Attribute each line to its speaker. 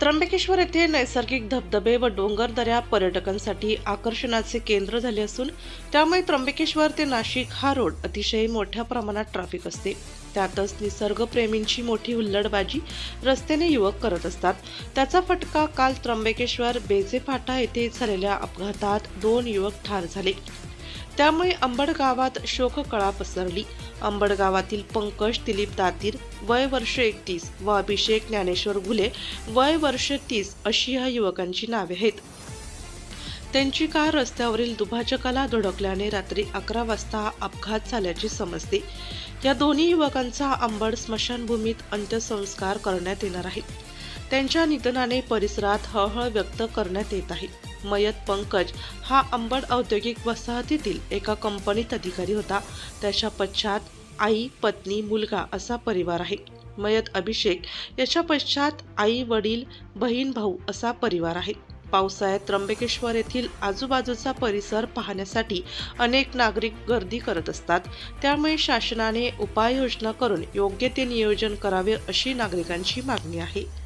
Speaker 1: त्र्यंबकेश्वर येथे नैसर्गिक धबधबे व डोंगर दऱ्या पर्यटकांसाठी आकर्षणाचे केंद्र झाले असून त्यामुळे त्र्यंबकेश्वर ते नाशिक हा रोड अतिशय मोठ्या प्रमाणात ट्रॅफिक असते. त्यातच निसर्गप्रेमींची मोठी हुल्लडबाजी रस्त्याने युवक करत असतात. त्याचा फटका काल त्र्यंबकेश्वर बेजे फाटा येथे झालेल्या अपघातात दोन युवक ठार झाले. त्यामुळे अंबड गावात शोककळा पसरली. अंबड गावातील पंकज दिलीप दातीर वय वर्ष एकतीस व अभिषेक ज्ञानेश्वर घुले वय वर्ष तीस अशी ह्या युवकांची नावे आहेत. त्यांची कार रस्त्यावरील दुभाजकाला धडकल्याने रात्री अकरा वाजता हा अपघात झाल्याचे समजते. या दोन्ही युवकांचा अंबड स्मशानभूमीत अंत्यसंस्कार करण्यात येणार आहे. त्यांच्या निधनाने परिसरात हळहळ व्यक्त करण्यात येत आहे. मयत पंकज हा अंबड औद्योगिक वसाहतीतील एका कंपनीत अधिकारी होता. त्याच्या पश्चात आई पत्नी मुलगा असा परिवार आहे. मयत अभिषेक याच्या पश्चात आई वडील बहीण भाऊ असा परिवार आहे. पावसाळ्यात त्र्यंबकेश्वर येथील आजूबाजूचा परिसर पाहण्यासाठी अनेक नागरिक गर्दी करत असतात. त्यामुळे शासनाने उपाययोजना करून योग्य ते नियोजन करावे अशी नागरिकांची मागणी आहे.